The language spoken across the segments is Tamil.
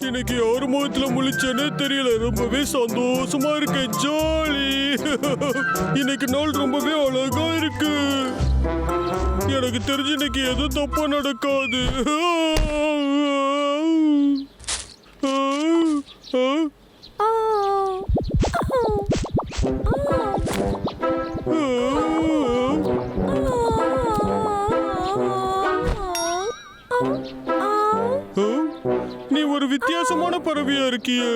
எனக்கு யார் முகத்துல முழிச்சேனே தெரியல. ரொம்பவே சந்தோஷமா இருக்கு ஜாலி. இன்னைக்கு நாள் ரொம்பவே அழகா இருக்கு. எனக்கு தெரிஞ்சு இன்னைக்கு எதுவும் தப்பா நடக்காது. ஆ. பறவையா இருக்கியே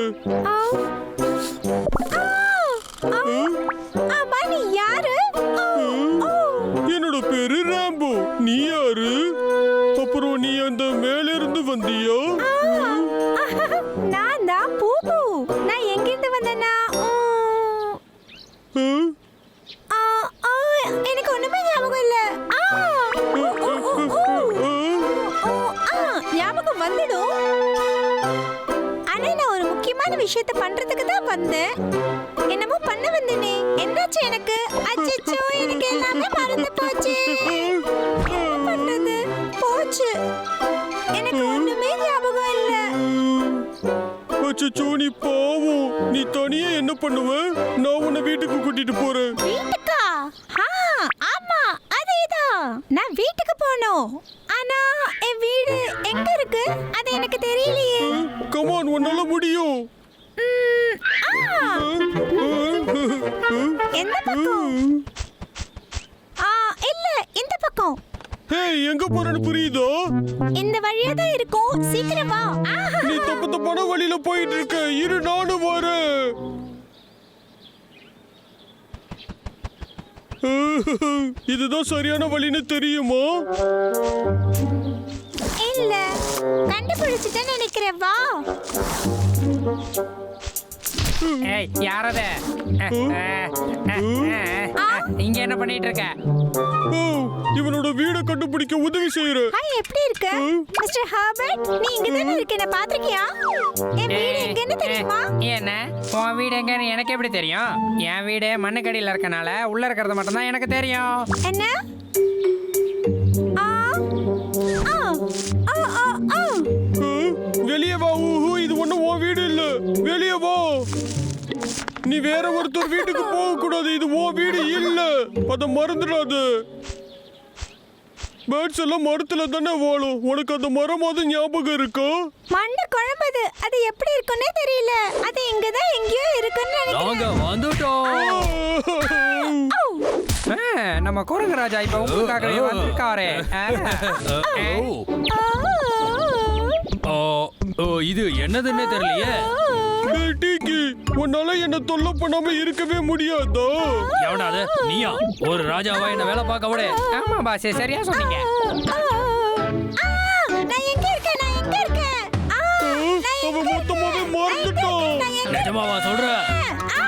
விஷயத்த பண்றதுக்கு தான் வந்தேன். என்னமோ பண்ண வந்தேனே. என்னாச்சு எனக்கு? அச்சச்சோ எனக்கு எல்லாமே மறந்து போச்சு. பண்றது? போச்சு. எனக்கு ஒண்ணுமே ஞாபகம் இல்ல. அச்சச்சோ நீ பாவம். நீ தனியா என்ன பண்ணுவ? நான் உன்னை வீட்டுக்கு கூட்டிட்டு போறேன். வீட்டுக்கா? ஆ ஆமா அதேதான். நான் வீட்டுக்கு போகணும் ஆனா என் வீடு எங்க இருக்கு? அது எனக்கு தெரியலையே. கமான் உன்னால முடியும். எந்த பக்கம்? ஆ இல்ல இந்த பக்கம். ஹே எங்க போறேன்னு புரியுதா? இந்த வழியா தான் இருக்கும். சீக்கிரம் வா. நீ தப்பு தப்பான வழியில போயிட்டு இருக்க இரு நானும் வரேன். இதுதான் சரியான வழின்னு தெரியுமா? இல்ல கண்டுபிடிச்சிட்டேன்னு நினைக்கிறேன். வா. ஏய் யாரது? இங்க என்ன பண்ணிட்டு இருக்க? ஓ, இவனோட வீடை கண்டுபிடிக்க உதவி செய்யற. ஹாய் எப்படி இருக்க? மிஸ்டர் ஹார்பர்ட் நீ இங்க தானே இருக்க? என்ன பாத்திருக்கியா? என் வீடு எங்கன்னு தெரியுமா? என்ன? உன் வீடு எங்கன்னு எனக்கு எப்படி தெரியும்? என் வீடு மண்ணுக்கடியில இருக்கனால உள்ள இருக்கிறது மட்டும்தான் எனக்கு தெரியும். என்ன? நீ வேற ஒருத்தர் வீட்டுக்கு போக கூடாது இது உன் வீடு இல்ல. அத மறந்துடாத. பேர்ட்ஸ் எல்லாம் மரத்துல தானே வாழும். உனக்கு அந்த மரமாவது ஞாபகம் இருக்கா? மண்ணு குழம்புது அது. எப்படி இருக்குன்னே தெரியல. அது இங்க தான் எங்கேயோ இருக்குன்னு நாங்க வந்துட்டோம்! நம்ம குரங்கு ராஜா இப்ப உங்களுக்காகவே வந்திருக்காரு! ஓ ஓ இது என்னதுன்னே தெரியலையே. டீக்கி உன்னால என்ன தொல்லை பண்ணாம இருக்கவே முடியாதா? அது? நீயா? ஒரு ராஜாவா என்ன வேலை பார்க்க விட? ஆமா பாஸ் சரியா சொன்னீங்க. அவன் மொத்தமாவே மறந்துட்டான் நிஜமாவா சொல்ற? ஆ!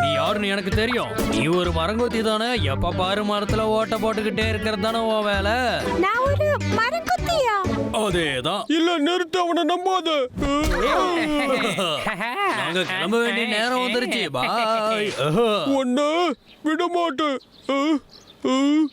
நீ யாருன்னு எனக்கு தெரியும். நீ ஒரு மரங்கொத்தி தானே? எப்ப பாரு மரத்துல ஓட்ட போட்டுக்கிட்டே இருக்கிறது தானே உன் வேலை? நான் ஒரு மரக்குத்தியா அதேதான். இல்ல நிறுத்து அவனை நம்பாத. நாங்க கிளம்ப வேண்டிய நேரம் வந்துருச்சு பாய். உன்ன விட மாட்டேன் அஹ், அஹ்,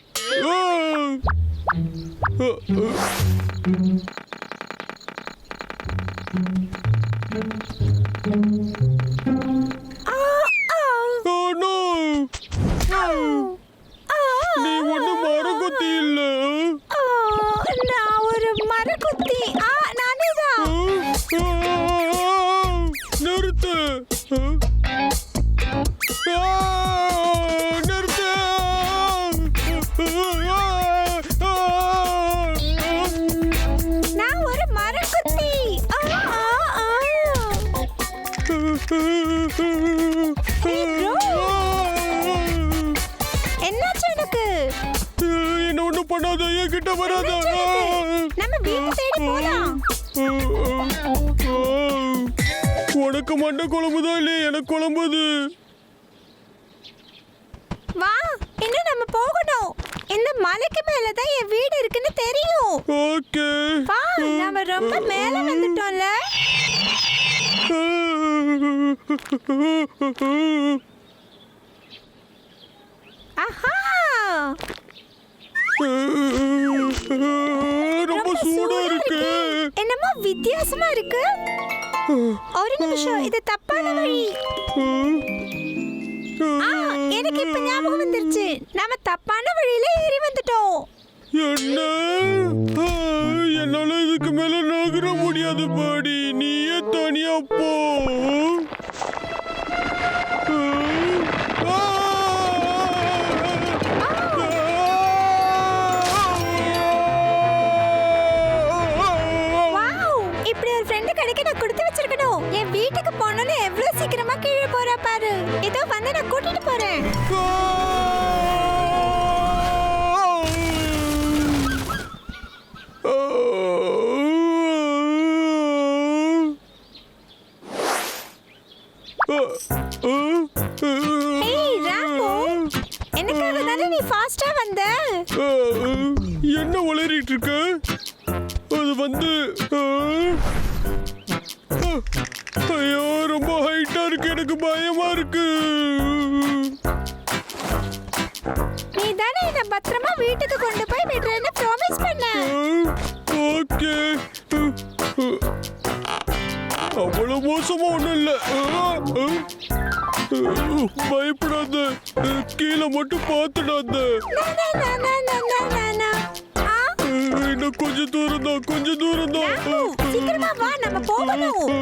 உனக்கு மண்டை குழம்புதான் இல்லையே எனக்கு குழம்புது வா இன்னும் நம்ம போகணும். இந்த மலைக்கு மேல தான் என் வீடு இருக்குன்னு தெரியும். ஓகே. வா நாம ரொம்ப மேல வந்துட்டோம்ல. ஆஹா! ரொம்ப சூடா இருக்கு. என்னமோ வித்தியாசமா இருக்கு? ஒரு நிமிஷம் இது தப்பான வழி. எனக்கு இப்ப ஞாபகம் வந்துருச்சு. நாம தப்பான வழியில ஏறி வந்துட்டோம். என்ன? என்னால இதுக்கு மேல நகர முடியாது பாடி. நீயே தனியா போ. என் வீட்டுக்கு போனோன்னு எவ்வளவு சீக்கிரமா கீழே போற பாரு. இதோ வந்து நான் கூட்டிட்டு போறேன்.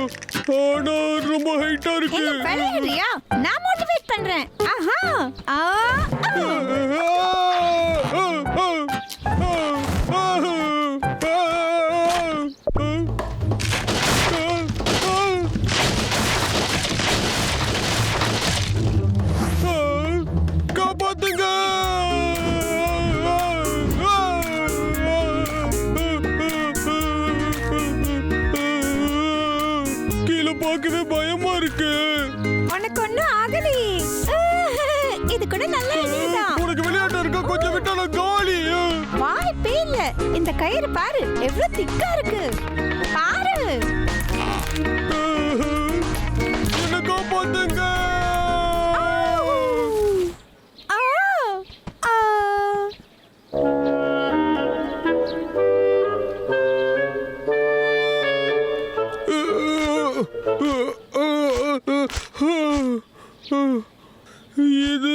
ஆனா ரொம்ப ஹைட்டா இருக்கு. விளையாடுறியா? நான் மோட்டிவேட் பண்றேன். ஆஹா. ஆ. எவ்வளவு திக்கா இருக்கு? பாரு. ஆ ஆ. இது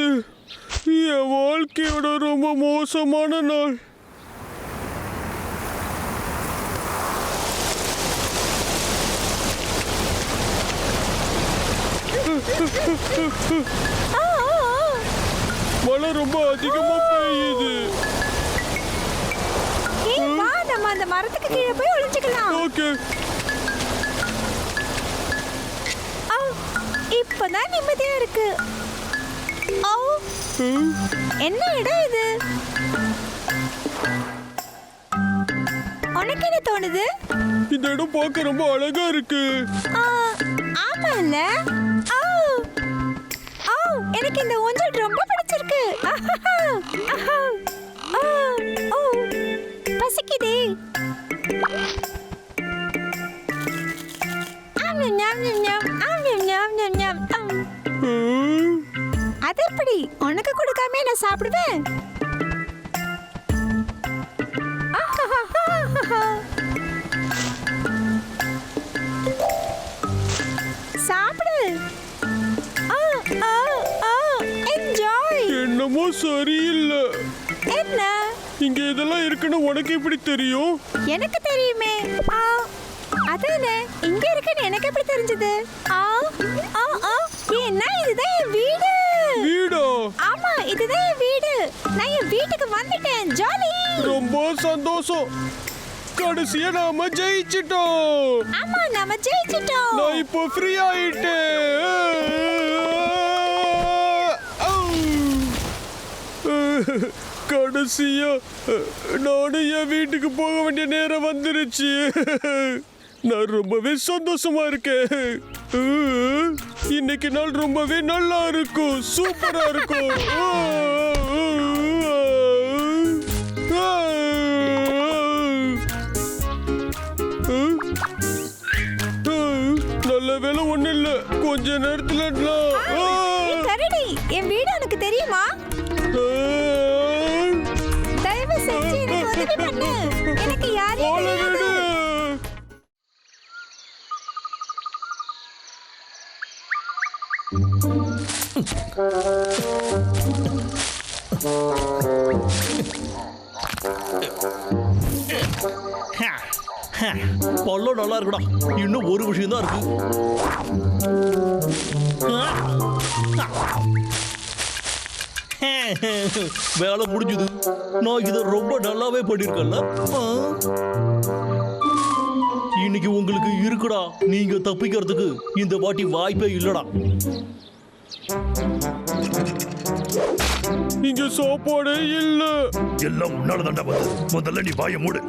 என் வாழ்க்கையோட ரொம்ப மோசமான நாள் ஆ, ஆ. மழை ரொம்ப அதிகமா பெய்யுது. வா நம்ம அந்த மரத்துக்கு கீழே போய் ஒளிஞ்சுக்கலாம். ஓகே. இப்பதான் நிம்மதியா இருக்கு. என்ன இடம் இது? உனக்கு என்ன தோணுது? இந்த இடம் பார்க்க ரொம்ப அழகா இருக்கு. ஆ, ஆமால்ல. ஓ ஓ எனக்கு இந்த ஊஞ்சல் ரொம்ப பிடிச்சிருக்கு. பசிக்குதே. ஆம், ஞம், ஞம், ஞம். ஆம், ஞம், ஞம், ஞம், ஞம். ஆம். ம், அது எப்படி? உனக்கு கொடுக்காம நான் சாப்பிடுவேன்? சரியில்லை. என்ன? இங்க இதெல்லாம் இருக்குன்னு உனக்கு எப்படி தெரியும்? எனக்கு தெரியுமே. ஆ அதானே? இங்க இருக்குன்னு எனக்கு எப்படி தெரிஞ்சது? ஆ ஆ ஆ ஏன்னா இதுதான் என் வீடு. வீடா? ஆமா இதுதான் என் வீடு. நான் என் வீட்டுக்கு வந்துட்டேன். ஜாலி. ரொம்ப சந்தோஷம். கடைசியா நாம ஜெயிச்சிட்டோம். ஆமா நாம ஜெயிச்சிட்டோம். நான் இப்போ ஃப்ரீ ஆயிட்டேன். கடைசியா நானும் என் வீட்டுக்கு போக வேண்டிய நேரம் வந்துருச்சு. நான் ரொம்பவே சந்தோஷமா இருக்கேன். இன்னைக்கு நாள் ரொம்பவே நல்லா இருக்கும் சூப்பரா இருக்கும். நல்ல வேலை ஒண்ணு இல்ல கொஞ்ச நேரத்துல என் வீடு பல்லம் நல்லா இருக்குடா. இன்னும் ஒரு விஷயம் தான் இருக்கு வேலை முடிஞ்சது. நான் இதை ரொம்ப நல்லாவே பண்ணிருக்கேன்ல. இன்னைக்கு உங்களுக்கு இருக்குடா. நீங்க தப்பிக்கிறதுக்கு இந்த வாட்டி வாய்ப்பே இல்லடா. இங்க சாப்பாடே இல்ல. எல்லாம் உன்னால தாண்டா வந்து முதல்ல நீ வாய மூடு.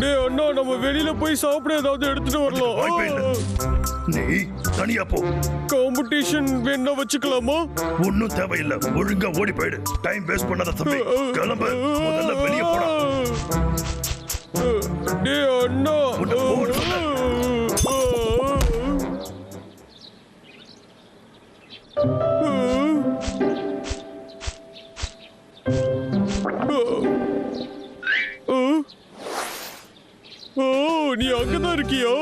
டேய் அண்ணா நம்ம வெளியில போய் சாப்பிட ஏதாவது எடுத்துட்டு வரலாம். நீ தனியா போ. காம்படிஷன் வேணா வச்சுக்கலாமா? ஒன்னும் தேவையில்லை. ஒழுங்கா ஓடி போயிடு. டைம் வேஸ்ட் பண்ணாத தம்பி. கிளம்பு. முதல்ல வெளியே போடா. டேய் அண்ணா. ஓ நீ அங்கதான் இருக்கியா?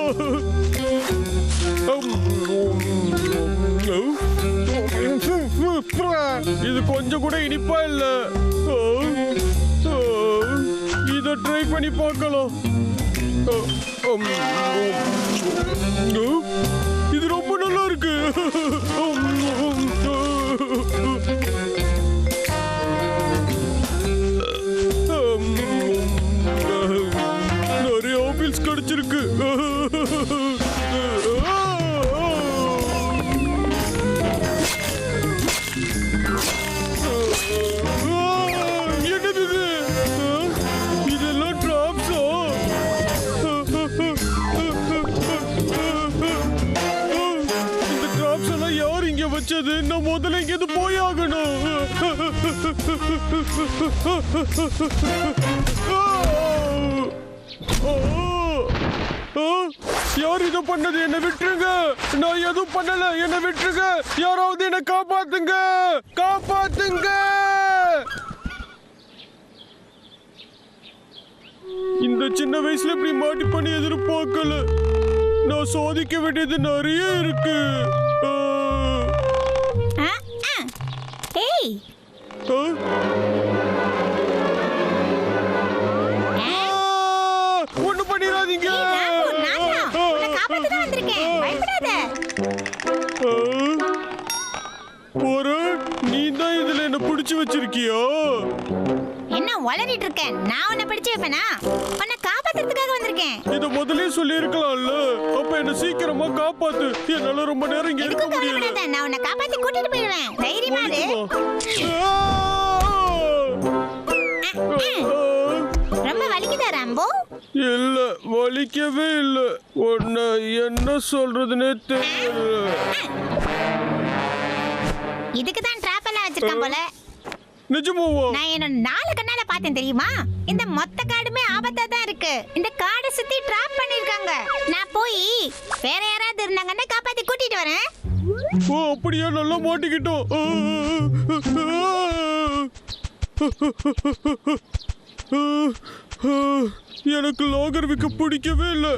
இது கொஞ்சம் கூட இனிப்பா இல்ல. ஓ, ஓ, இத ட்ரை பண்ணி பார்க்கலாம். இது ரொம்ப நல்லா இருக்கு. நிறைய ஆப்பிள்ஸ் கிடைச்சிருக்கு யார் இது பண்ணது? என்ன விட்டுருங்க. நான் எதுவும் பண்ணல. என்ன விட்டுருங்க. யாராவது என்ன காப்பாத்துங்க. காப்பாத்துங்க. இந்த சின்ன வயசுல இப்படி மாட்டி பண்ணி எதிர்பார்க்கல. நான் சோதிக்க வேண்டியது நிறைய இருக்கு. ஏய் ஒண்ணும் பண்ணிடாதீங்க. போற நீ தான் இதுல என்ன பிடிச்சு வச்சிருக்கியா? என்ன உளறிட்டு இருக்க நான் உன்னை பிடிச்சு வைப்பேனா? உன்னை காப்பாத்துறதுக்காக வந்திருக்கேன். இத முதல்லயே சொல்லி இருக்கலாம்ல அப்ப என்ன சீக்கிரமா காப்பாத்து. என்னால ரொம்ப நேரம் இங்க இருக்க முடியல. நான் உன்னை காப்பாத்தி கூட்டிட்டு போயிடுவேன். தைரியமா இரு. ரொம்ப வலிக்குதா ராம்போ? இல்ல வலிக்கவே இல்ல. உன்னை என்ன சொல்றதுன்னே தெரியல. இதுக்கு தான் ட்ராப் எல்லாம் வச்சிருக்கான் போல. நிஜமாவா நான் என்ன நாலு கண்ணால பார்த்தேன் தெரியுமா இந்த மொத்த காடுமே ஆபத்தா தான் இருக்கு இந்த காடை சுத்தி ட்ராப் பண்ணிருக்காங்க நான் போய் வேற யாராவது இருந்தாங்கன்னா காப்பாத்தி கூட்டிட்டு வரேன் ஓ அப்படியா நல்லா மாட்டிக்கிட்டோம் எனக்கு லாகர்விக்க பிடிக்கவே இல்லை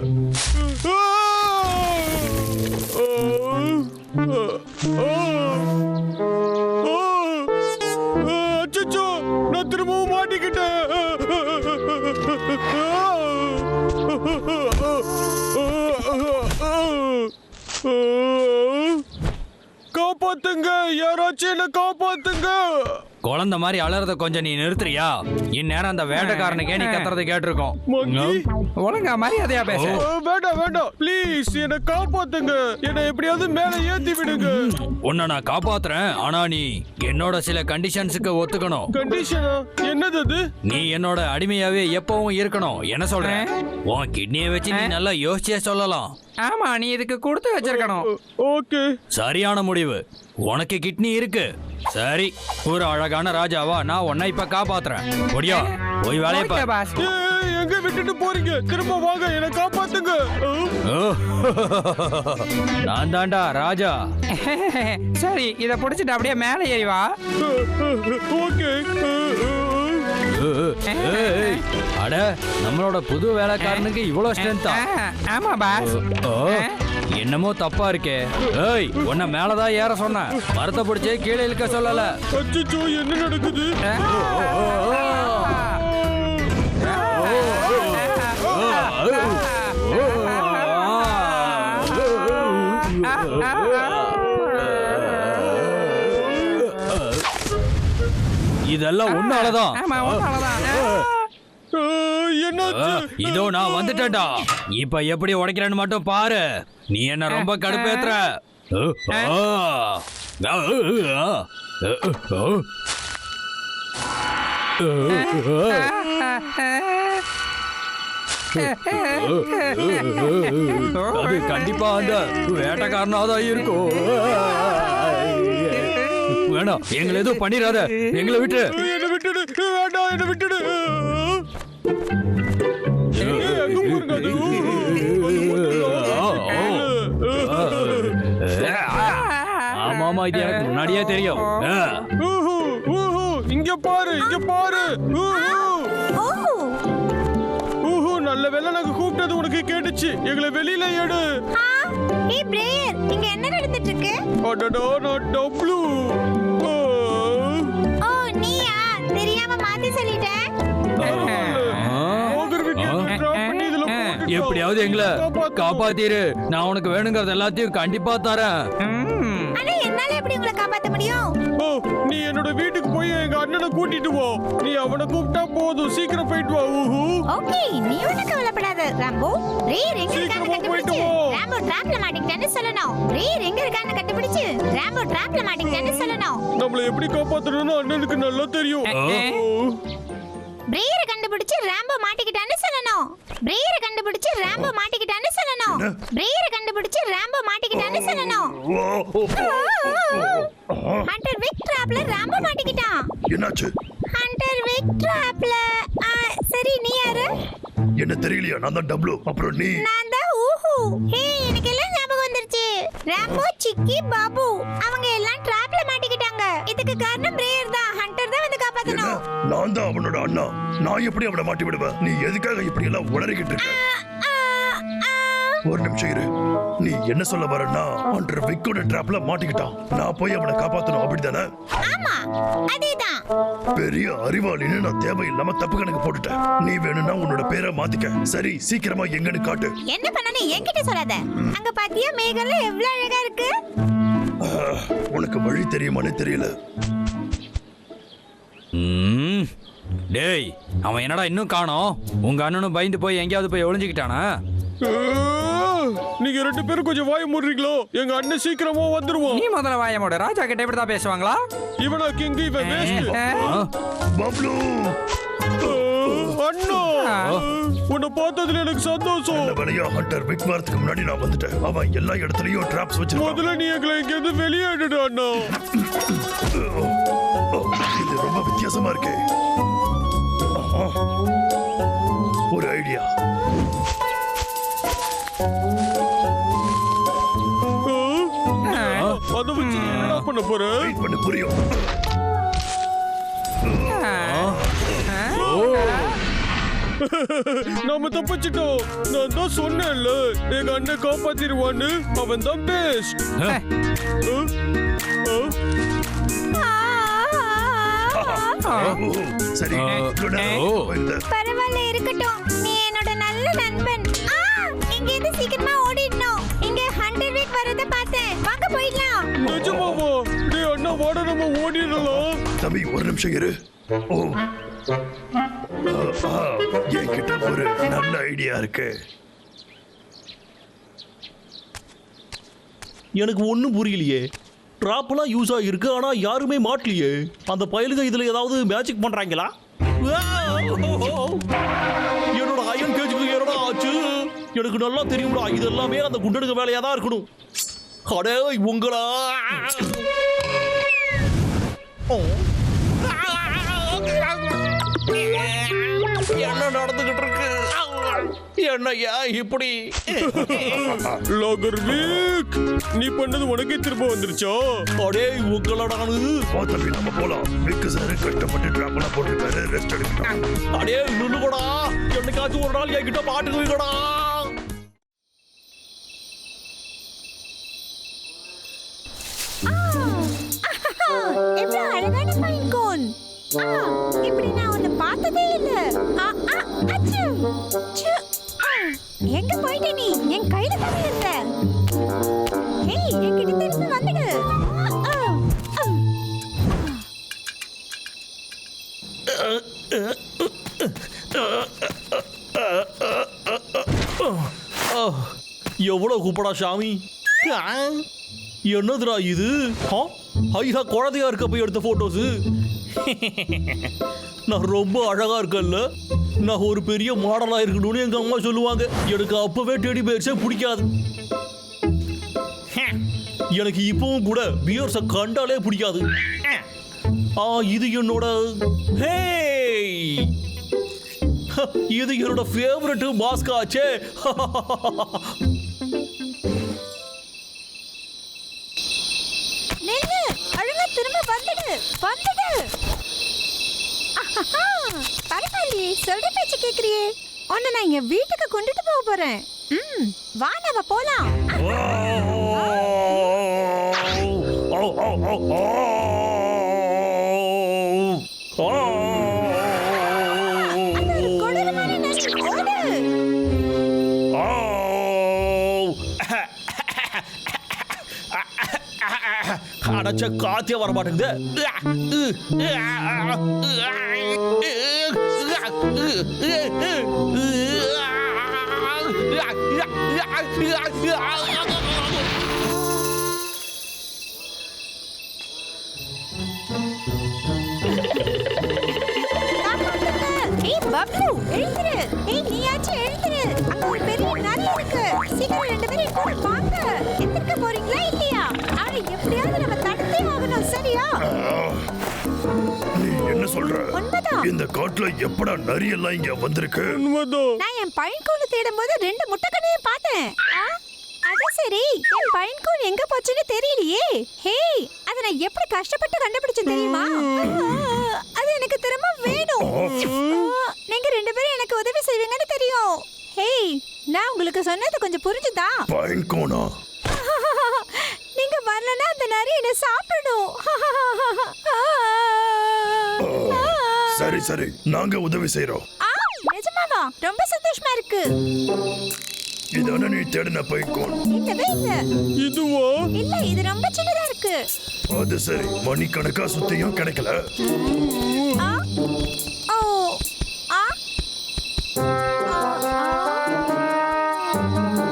அச்சோ நான் திரும்பவும் மாட்டிக்கிட்டேன். காப்பாத்துங்க யாராச்சும் என்ன காப்பாத்துங்க. குழந்தை மாதிரி அலறத கொஞ்சம் நீ நிறுத்துறியா? இந்நேரம் அந்த வேட்டைக்காரனுக்கே நீ கத்துறதை கேட்டிருக்கோம். ஒழுங்கா மரியாதையா பேசு. வேண்டாம் வேண்டாம். ப்ளீஸ் என்ன காப்பாத்துங்க. என்னை எப்படியாவது மேல ஏத்தி விடுங்க. உன்னை நான் காப்பாத்துறேன். ஆனா நீ என்னோட சில கண்டிஷன்ஸுக்கு ஒத்துக்கணும். கண்டிஷனா என்னது அது? நீ என்னோட அடிமையாவே எப்பவும் இருக்கணும். என்ன சொல்றேன் உன் கிட்னியை வச்சு நீ நல்லா யோசிச்சே சொல்லலாம். ஆமா நீ இதுக்கு கொடுத்து வச்சிருக்கணும். ஓகே. சரியான முடிவு. உனக்கு கிட்னி இருக்கு. சரி ஒரு அழகான ராஜாவா? நான் உன்னை இப்ப காப்பாத்துறேன். ஒடியா போய் வேலையை பாரு. எங்க விட்டுட்டு போறீங்க? திரும்ப வாங்க என்ன காப்பாத்துங்க. நான் தாண்டா ராஜா. சரி இத புடிச்சிட்டு அப்படியே மேலே ஏறி வா. ஓகே. அட நம்மளோட புது வேலைக்காரனுக்கு இவ்வளோ ஸ்ட்ரென்த்தா ஆமா பாஸ். ஓ என்னமோ தப்பா இருக்கே. ஏய் உன்னை மேலதான் ஏற சொன்னேன். மரத்தை பிடிச்சே கீழே இழுக்க சொல்லல. அச்சோ என்ன நடக்குது? இதெல்லாம் ஒன்னாலதான் ஆமா அவ்வளவுதான் ஆ, என்னாச்சு இதோ நான் வந்துட்டேன்டா. இப்ப எப்படி உடைக்கிறேன்னு மட்டும் பாரு. நீ என்ன ரொம்ப கடுப்பேத்துற. அது கண்டிப்பா அந்த வேட்டைக்காரனா தான் இருக்கும். வேணாம் எங்களை எதுவும் பண்ணிடாத எங்களை விட்டு என்ன விட்டுடு வேண்டாம் என்ன விட்டுடு. ஆமா இது எனக்கு முன்னாடியே தெரியும் இங்க பாரு இங்க பாரு. நல்ல வேளை நாங்க கூப்பிட்டது உனக்கு கேட்டுச்சு. எங்களை வெளியில எடு. ஏய் பிரேயர் இங்க என்ன நடந்துட்டு இருக்கு அடடா நான் டப்ளு ஆ. ஓ நீயா? தெரியாம மாத்தி சொல்லிட்டேன். போகர் வீட்டுக்கு drop பண்ணி இதுல போட்டுட்டோம். எப்படியாவது எங்களை காப்பாத்திரு. நான் உனக்கு வேணுங்கிறது எல்லாத்தையும் கண்டிப்பா தரேன். முடியும். ஓ நீ என்னோட வீட்டுக்கு போய் எங்க அண்ணனை கூட்டிட்டு போ. நீ அவனை கூப்பிட்டா போதும். சீக்கிரம் போயிட்டு வா. ஊஹு. ஓகே நீ ஒன்னும் கவலைப்படாத ராம்போ. ரீர் எங்க இருக்கான்னு கண்டுபிடிச்சு. ராம்போ டிராப்ல மாட்டிக்கிட்டான்னு சொல்லணும். ரீர் எங்க இருக்கான்னு கண்டுபிடிச்சு. ராம்போ டிராப்ல மாட்டிக்கிட்டான்னு சொல்லணும். நம்மள எப்படி காப்பாத்தணும்னு அண்ணனுக்கு நல்லா தெரியும். ஓ. பிரேயரை கண்டுபிடிச்சு ராம்போ மாட்டிக்கிட்டான்னு சொல்லணும். பிரேயரை கண்டுபிடிச்சு ராம்போ மாட்டிக்கிட்டான்னு சொல்லணும். பிரேயரை கண்டுபிடிச்சு ராம்போ மாட்டிக்கிட்டான்னு சொல்லணும். ஹண்டர் விக் டிராப்ல ராம்போ மாட்டிக்கிட்டான். என்னாச்சு? ஹண்டர் விக் டிராப்ல சரி நீ யாரு? என்ன தெரியலையா? நான் தான் டப்ளு அப்புறம் நீ? நான் தான் ஊஹு. ஹே எனக்கு எல்லாம் ஞாபகம் வந்துருச்சு. ராம்போ சிக்கி பாபு அவங்க எல்லாம் டிராப்ல மாட்டிக்கிட்டாங்க. இதுக்கு காரணம் பிரேயர் தான். ஹண்டர் தான் வந்து காப்பாத்தணும். நான் தான் அவனோட அண்ணா. நான் எப்படி அவனை மாட்டி விடுவேன்? நீ எதுக்காக இப்படி எல்லாம் உளறிக்கிட்டு இருக்க. ஒரு நிமிஷம் இரு. நீ என்ன சொல்ல வரன்னா அன்ற விக்கோட டிராப்ல மாட்டிக்கிட்டான். நான் போய் அவனை காப்பாத்தணும் அப்படிதானே ஆமா அதேதான். பெரிய அறிவாளின்னு நான் தேவையில்லாம தப்பு கணக்கு போட்டுட்டேன். நீ வேணும்னா உன்னோட பேரை மாத்திக்க. சரி சீக்கிரமா எங்கன்னு காட்டு. என்ன பண்ணணும் என்கிட்ட சொல்லாத. அங்க பாத்தியா மேகம்ல எவ்வளவு அழகா இருக்கு? உனக்கு வழி தெரியுமான்னு தெரியல. டேய் அவன் என்னடா இன்னும் காணோம்? உங்க அண்ணனும் பயந்து போய் எங்கேயாவது போய் ஒளிஞ்சுக்கிட்டானா? நீங்க ரெண்டு பேரும் கொஞ்சம் வாய மூடுறீங்களோ? எங்க அண்ணன் சீக்கிரமா வந்துருவான். நீ முதல்ல வாய மூடு. ராஜா கிட்ட இப்படி தான் பேசுவாங்களா? இவனா கிங் இவன் வேஸ்ட் ஆ? பப்ளு. அண்ணா. உன்னை பார்த்ததுல எனக்கு சந்தோஷம். வேலையா ஹண்டர் விக் வரதுக்கு முன்னாடி நான் வந்துட்டேன். அவன் எல்லா இடத்துலயும் டிராப்ஸ் வச்சிருக்கான். முதல்ல நீ எங்களை இங்கிருந்து வெளியேடுடா அண்ணா. இது ரொம்ப வித்தியாசமா இருக்கே. ஒரு ஐடியா பண்ண போற? வெயிட் பண்ணு புரியும். நாம தப்பிச்சிட்டோம். நான் தான் சொன்னேன்ல எங்க அண்ணன் காப்பாத்திடுவான்னு. அவன் தான் பெஸ்ட் சரி. பரவாயில்ல இருக்கட்டும். நீ என்னோட நல்ல நண்பன். ஆ, இங்க இருந்து சீக்கிரமா ஓடிடணும். இங்க ஹண்டர் வீக் வரத பார்த்தேன். வாங்க போயிடலாம். வாட நம்ம ஓடிடலாம். தம்பி ஒரு நிமிஷம் இரு. ஓ. என்கிட்ட ஒரு நல்ல ஐடியா இருக்கு. எனக்கு ஒன்றும் புரியலையே. ட்ராப்லாம் யூஸ் ஆகிருக்கு ஆனால் யாருமே மாட்டலையே. அந்த பயலுக இதில் ஏதாவது மேஜிக் பண்ணுறாங்களா என்னோட அயன் கேஜுக்கு என்னடா ஆச்சு? எனக்கு நல்லா தெரியும்டா இது எல்லாமே அந்த குண்டனுக்கு வேலையாக தான் இருக்கணும். அடே உங்களா. என்ன நடந்துகிட்டு இருக்கு? என்னய்யா இப்படி? லாகர் வீக் நீ பண்ணது உனக்கே திரும்ப வந்துருச்சா? அடே உங்களடானு தம்பி நம்ம போலாம். மிக்கு சார் கஷ்டப்பட்டு டிராப்லாம் போட்டுருக்காரு. ரெஸ்ட் அடே நில்லுகடா என்னைக்காச்சும் ஒரு நாள் என்கிட்ட மாட்டுக்குவீங்கடா இப்படி நான் உன்னை பார்த்ததே இல்ல. எங்க போயிட்ட நீ? என் கையில தானே இருந்த? ஏய் என்கிட்ட திரும்பி வந்துடு. ஆ, ஆ, எவ்வளவு கூப்படா சாமி? ஆ, என்னதுடா இது? ஐயா குழந்தையா இருக்க போய் எடுத்த போட்டோஸ் நான் ரொம்ப அழகா இருக்கல்ல நான் ஒரு பெரிய மாடலா இருக்கணும்னு எங்க அம்மா சொல்லுவாங்க. எனக்கு அப்பவே டெடி பேர்ஸே பிடிக்காது. எனக்கு இப்பவும் கூட பியர்ஸை கண்டாலே பிடிக்காது. ஆ இது என்னோட ஹேய் இது என்னோட ஃபேவரட் மாஸ்க் ஆச்சே. திரும்ப வந்துடு வந்துடு. பரவாயில்லையே சொல்ற பேச்சு கேக்குறியே உன்னை நான் என் வீட்டுக்கு கொண்டுட்டு போக போறேன் ம் வா நம்ம போலாம் அது அடைச்ச காத்தே வர மாட்டேங்குது பப்ளு எழுந்துரு ஏய் நீயாச்சும் எழுந்துரு அங்க ஒரு பெரிய நரி இருக்கு சீக்கிரம் ரெண்டு பேரும் கூட வாங்க எந்திருக்க போறீங்களா இல்லையா அவனை எப்படியாவது நம்ம தடுத்தே ஆகணும் சரியா நீ என்ன சொல்ற? இந்த காட்டுல எப்படா நரி எல்லாம் இங்க வந்திருக்கு? உண்மைதான். நான் என் பையன்கூடு தேடும் போது ரெண்டு முட்டைக்கண்ணையும் பார்த்தேன். ஆ? அது சரி. என் பையன்கூடு எங்க போச்சுன்னு தெரியலையே. ஹேய் அதை நான் எப்படி கஷ்டப்பட்டு கண்டுபிடிச்சேன் தெரியுமா? ஆ, அது எனக்கு திரும்ப வேணும். ஆ, நீங்க ரெண்டு பேரும் எனக்கு உதவி செய்வீங்கன்னு தெரியும். ஹேய் நான் உங்களுக்கு சொன்னது கொஞ்சம் புரிஞ்சுதா? பைன் கோனா நீங்க வரலன்னா அந்த நரி என்ன சாப்பிடணும். சரி சரி. நாங்க உதவி செய்றோம். ஆ, நிஜமாவா? ரொம்ப சந்தோஷமா இருக்கு. இதானே நீ தேடின பைன் கோன் இல்லவே இல்ல இதுவா? இல்ல இது ரொம்ப சின்னதா இருக்கு. அது சரி. மணிக்கணக்கா சுத்தியும் கிடைக்கல. ஆ? ஓ ஆ?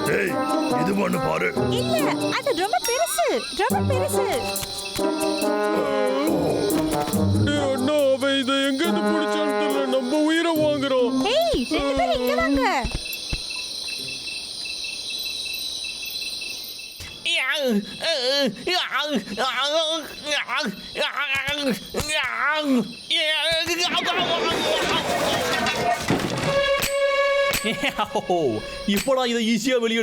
டேய் இதுவான்னு பாரு. இல்ல அது ரொம்ப பெருசு. ரொம்ப பெருசு. இதை எங்க இருந்து பிடிச்சான்னு தெரியல. நம்ம உயிரை வாங்குறோம். ஹேய் ரெண்டு பேரும் இங்க வாங்க. இப்படா இதை ஈஸியா வெளியே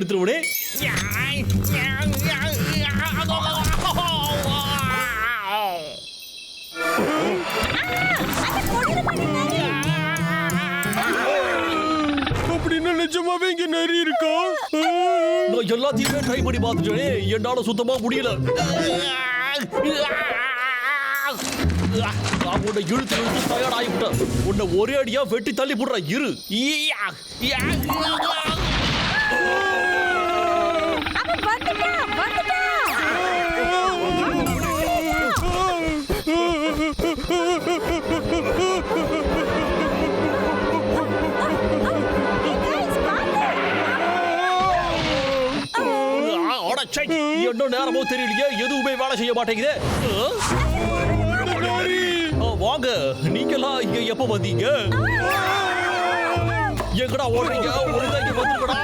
எல்லாத்தையுமே ட்ரை பண்ணி பார்த்துட்டேனே. என்னால சுத்தமா முடியல. நான் உன்னை இழுத்து இழுத்து டயர்ட் ஆகிவிட்டேன். உன்னை ஒரே அடியா வெட்டி தள்ளி போடுற இரு. யா, ஆ, அட என்ன நேரமோ தெரியலையே. எதுவுமே வேலை செய்ய மாட்டேங்குது. வாங்க. நீங்கெல்லாம் இங்க எப்ப வந்தீங்க? எங்கடா ஓடுறீங்க? ஒழுங்கா இங்க வந்துருக்கடா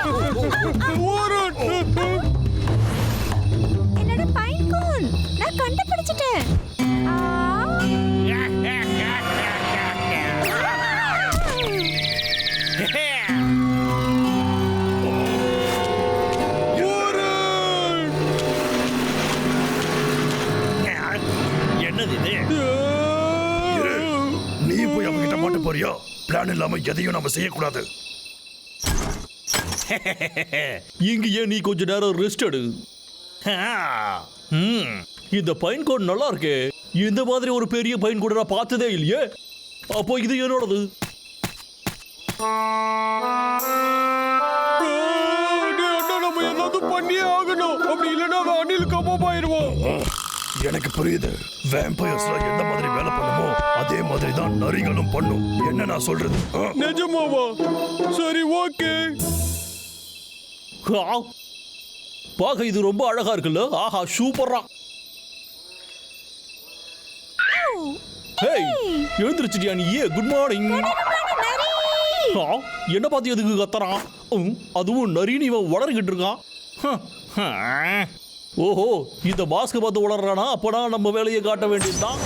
புரியா பிளான் இல்லாம எதையும் நாம செய்யக்கூடாது. இங்கேயே நீ கொஞ்ச நேரம் ரெஸ்ட் எடு. இந்த பைன் கோட் நல்லா இருக்கே. இந்த மாதிரி ஒரு பெரிய பைன் கோட் நான் பார்த்ததே இல்லையே. அப்போ இது என்னோடது? எனக்கு புரியுது. வேம்பயர்ஸ்ல எந்த மாதிரி வேலை பண்ணுமோ அதே மாதிரி தான் நரிகளும் பண்ணும். என்ன நான் சொல்றது? நிஜமாவா? சரி ஓகே. பார்க்க இது ரொம்ப அழகா இருக்குல்ல? ஆஹா சூப்பரா ஹேய் எழுந்திருச்சிட்டியா நீ? குட் மார்னிங் ஆ, என்ன பார்த்து எதுக்கு கத்துறான்? ம், அதுவும் நரின்னு இவன் வளர்கிட்டு இருக்கான். ஓஹோ இந்த மாஸ்க் பார்த்து வளர்றானா அப்பனா நம்ம வேலையை காட்ட வேண்டியதுதான்.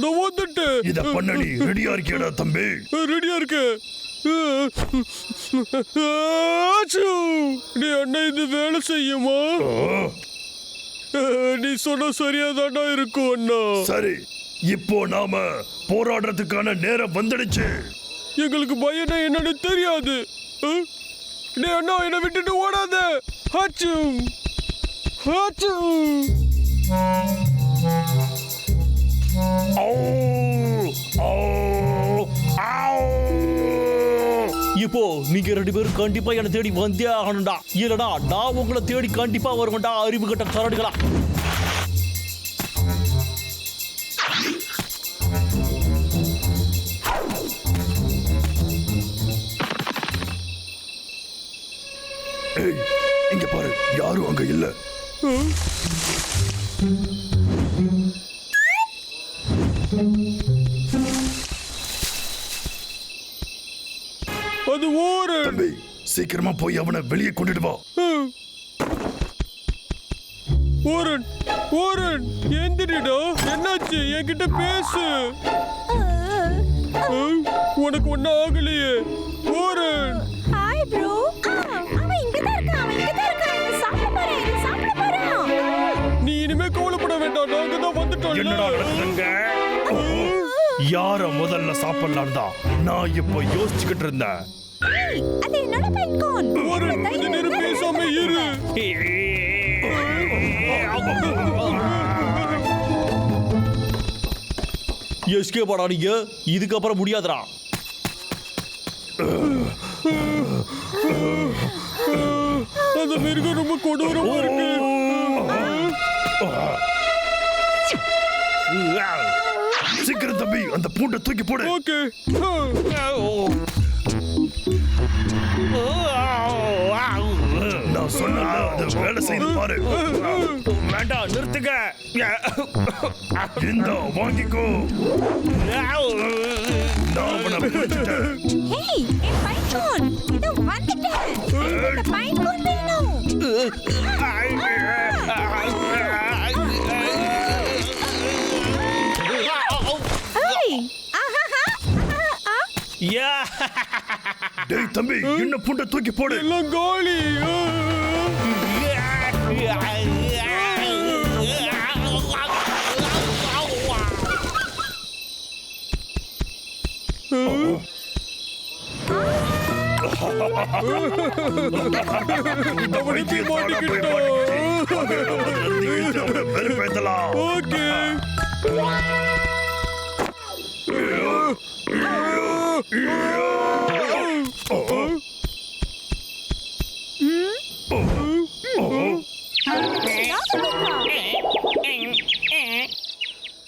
நான் வந்துட்டேன் இத பண்ணடி ரெடியா இருக்கியாடா தம்பி. ரெடியா இருக்கு. ஆச்சூ! நீ அண்ணா இது வேலை செய்யுமா? நீ சொன்ன சரியா தாண்டா இருக்கும் அண்ணா? சரி. இப்போ நாம போராடுறதுக்கான நேரம் வந்துடுச்சு. எங்களுக்கு பயம்னா என்னன்னு தெரியாது? டேய் அண்ணா என்னை விட்டுட்டு ஓடாத. ஹாச்சு ஹாச்சு ஆ, ஆ, ஆ. இப்போ நீங்க ரெண்டு பேரும் கண்டிப்பா என்ன தேடி வந்தே ஆகணும்டா. இல்லடா நான் உங்களை தேடி கண்டிப்பா வருவேன்டா. அறிவு கட்ட கரடுகளா அது ஓரு தம்பி சீக்கிரமா போய் அவனை வெளியே கொண்டுட்டு வா. ஓரன் ஓரன் எந்திரிடா என்னாச்சு? என்கிட்ட பேசு. உனக்கு ஒன்னும் ஆகலையே. ஓரன் என்னடா வந்துட்டோம் நடக்குதுங்க? யார முதல்ல சாப்பிடலாம் தான் நான் இப்போ யோசிச்சுக்கிட்டு இருந்தேன். கொஞ்ச நேரம் பேசாம இரு. எஸ்கே படா நீங்க. இதுக்கப்புறம் முடியாதுடா. அந்த மிருகம் ரொம்ப கொடூரமா இருக்கு. சீக்கிரம் தம்பி அந்த பூண்டை தூக்கி போடு. ஓகே. நான் சொன்னல அது வேலை செய்து பாரு. வேண்டாம் நிறுத்துங்க. இந்த வாங்கிக்கோ. நான் அவனை பிடிச்சிட்டேன். ஹேய் என் பென்கோன் இதோ வந்துட்டேன் இந்த வேணும். டேய் தம்பி என்ன பூண்டை தூக்கி போடு. எல்லாம் காலி? மாட்டிக்கிட்டோம். ஓகே.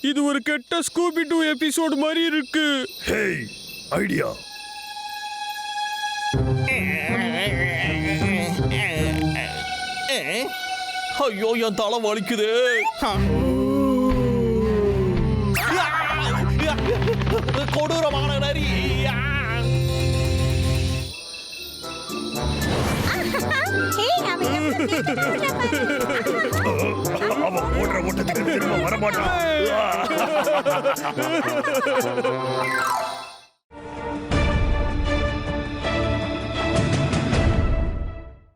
இது ஒரு கெட்ட ஸ்கூபி டூ எபிசோட் மாதிரி இருக்கு. ஹேய் ஐடியா ஐயோ என் தலை வலிக்குது. கொடூரமான அவன் ஓடுற ஓட்டத்துக்கு திரும்ப வரமாட்டான்.